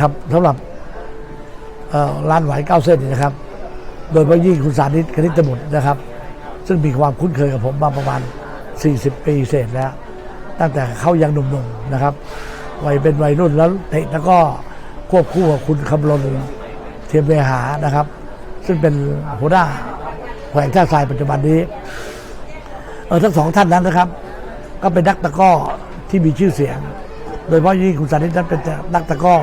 ครับสำหรับร้านไหวเก้าเส้นนะครับ โดยพาะยิ่งคุณสานิตคณิตบุตรนะครับ ซึ่งมีความคุ้นเคยกับผมมาประมาณ 40 ปีเศษแล้ว ตั้งแต่เขายังหนุ่มๆนะครับ วัยเป็นวัยรุ่นแล้วเตะแล้วก็ควบคู่กับคุณคำลนเทียมเวหานะครับ ซึ่งเป็นหัวหน้าแขวงท่าทรายปัจจุบันนี้เออทั้งสองท่านนั้นนะครับ ก็เป็นนักตะก้อที่มีชื่อเสียง โดยเฉพาะยิ่งคุณสานิตนั้นเป็นนักตะก้อ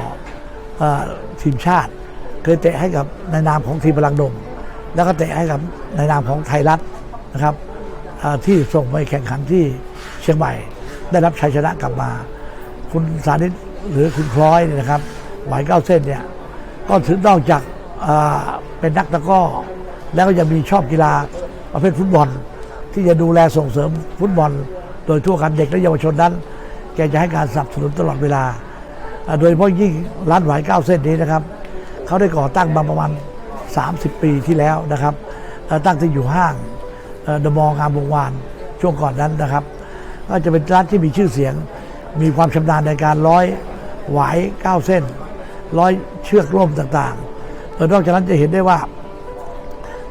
ทีมชาติ เคยเตะให้กับในนามของทีมพลังดม แล้วก็เตะให้กับในนามของไทยรัฐนะครับที่ส่งไปแข่งขันที่เชียงใหม่ ได้รับชัยชนะกลับมา คุณสานิตหรือคุณพลอยเนี่ยนะครับหมายเก้าเส้นเนี่ยก็ถึงนอกจากเอ่อเป็นนักตะก้อแล้วก็ยังมีชอบกีฬาประเภทฟุตบอล ที่จะดูแลส่งเสริมฟุตบอล โดยทั่วกันเด็กและเยาวชนนั้น แกจะให้การสนับสนุนตลอดเวลา โดยเฉพาะยิ่งร้านหวายเก้าเส้นนี้นะครับเขาได้ก่อตั้งมาประมาณ 30 ปีที่แล้วนะครับก่อตั้งที่อยู่ห้างเดอะมองามวงวานช่วงก่อนนั้นนะครับ ก็จะเป็นร้านที่มีชื่อเสียง มีความชำนาญในการร้อยหวายเก้าเส้น ร้อยเชือกร่มต่างๆนอกจากนั้นจะเห็นได้ว่า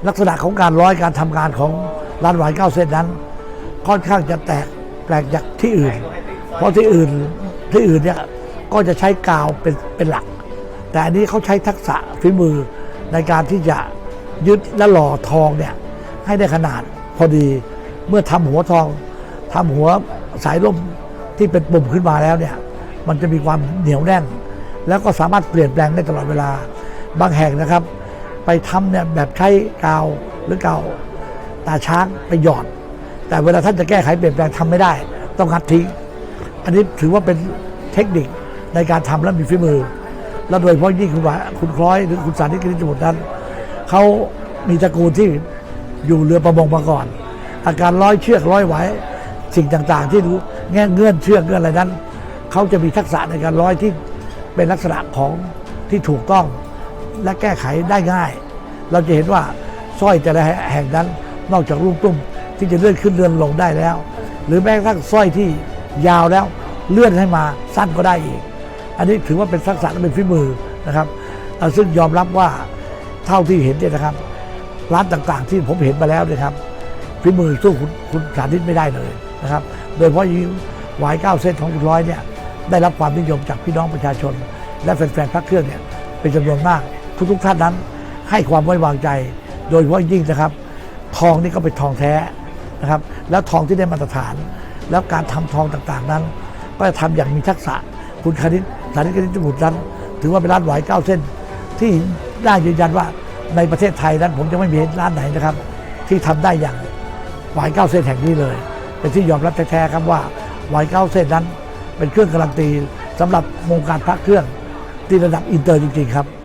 ลักษณะของการร้อยการทำงานของร้านหวายเก้าเส้นนั้น ค่อนข้างจะแตกแปลกจากที่อื่น เพราะที่อื่นที่อื่นเนี่ย ก็จะใช้กาวเป็นเป็นหลัก แต่อันนี้เขาใช้ทักษะฝีมือในการที่จะยึดและหล่อทองเนี่ยให้ได้ขนาดพอดีเมื่อทำหัวทองทำหัวสายล่มที่เป็นปุ่มขึ้นมาแล้วเนี่ยมันจะมีความเหนียวแน่น แล้วก็สามารถเปลี่ยนแปลงได้ตลอดเวลาบางแห่งนะครับ ไปทำเนี่ยแบบใช้กาวหรือกาวตาช้างไปหยอด แต่เวลาท่านจะแก้ไขเปลี่ยนแปลงทำไม่ได้ ต้องงัดทิ้งอันนี้ถือว่าเป็นเทคนิค ในการทำและมีฝีมือ แล้วโดยเฉพาะยิ่งคุณว่าคุณคล้อยหรือคุณสานิตกฤษบุตรนั้นเขามีตระกูลที่อยู่เรือประมงมาก่อน อาการร้อยเชือกร้อยไหวสิ่งต่างๆ ที่รู้แง่เงื่อนเชือกเงื่อนอะไรนั้นเขาจะมีทักษะในการร้อยที่เป็นลักษณะของที่ถูกต้องและแก้ไขได้ง่าย เราจะเห็นว่าสร้อยแต่ละแห่งนั้นนอกจากลูกตุ้มที่จะเลื่อนขึ้นเลื่อนลงได้แล้ว หรือแม้กระทั่งสร้อยที่ยาวแล้วเลื่อนให้มาสั้นก็ได้อีก อันนี้ถือว่าเป็นทักษะและเป็นฝีมือนะครับซึ่งยอมรับว่าเท่าที่เห็นเนี่ยนะครับ ร้านต่างๆที่ผมเห็นมาแล้วนี่ยครับฝีมือสู้คุณคุณสาธิตไม่ได้เลยนะครับ โดยเฉพาะยิ่งวายเก้าเส้นของคุณร้อยเนี่ยได้รับความนิยมจากพี่น้องประชาชน และแฟนๆพระเครื่องเนี่ยเป็นจำนวนมาก ทุกๆท่านนั้น ให้ความไว้วางใจ โดยเฉพาะยิ่งนะครับ ทองนี่ก็เป็นทองแท้นะครับ แล้วทองที่ได้มาตรฐาน แล้วการทำทองต่างๆนั้น ก็จะทำอย่างมีทักษะคุณคณิต สานิตคณิตบุตรนั้น ถือว่าเป็นร้านหวายเก้าเส้น ที่ได้ยืนยันว่าในประเทศไทยนั้น ผมจะไม่มีร้านไหนนะครับ ที่ทำได้อย่างหวายเก้าเส้นแห่งนี้เลย เป็นที่ยอมรับแท้ๆครับว่าหวายเก้าเส้นนั้น เป็นเครื่องการันตีสำหรับวงการพระเครื่องที่ระดับอินเตอร์จริงๆครับ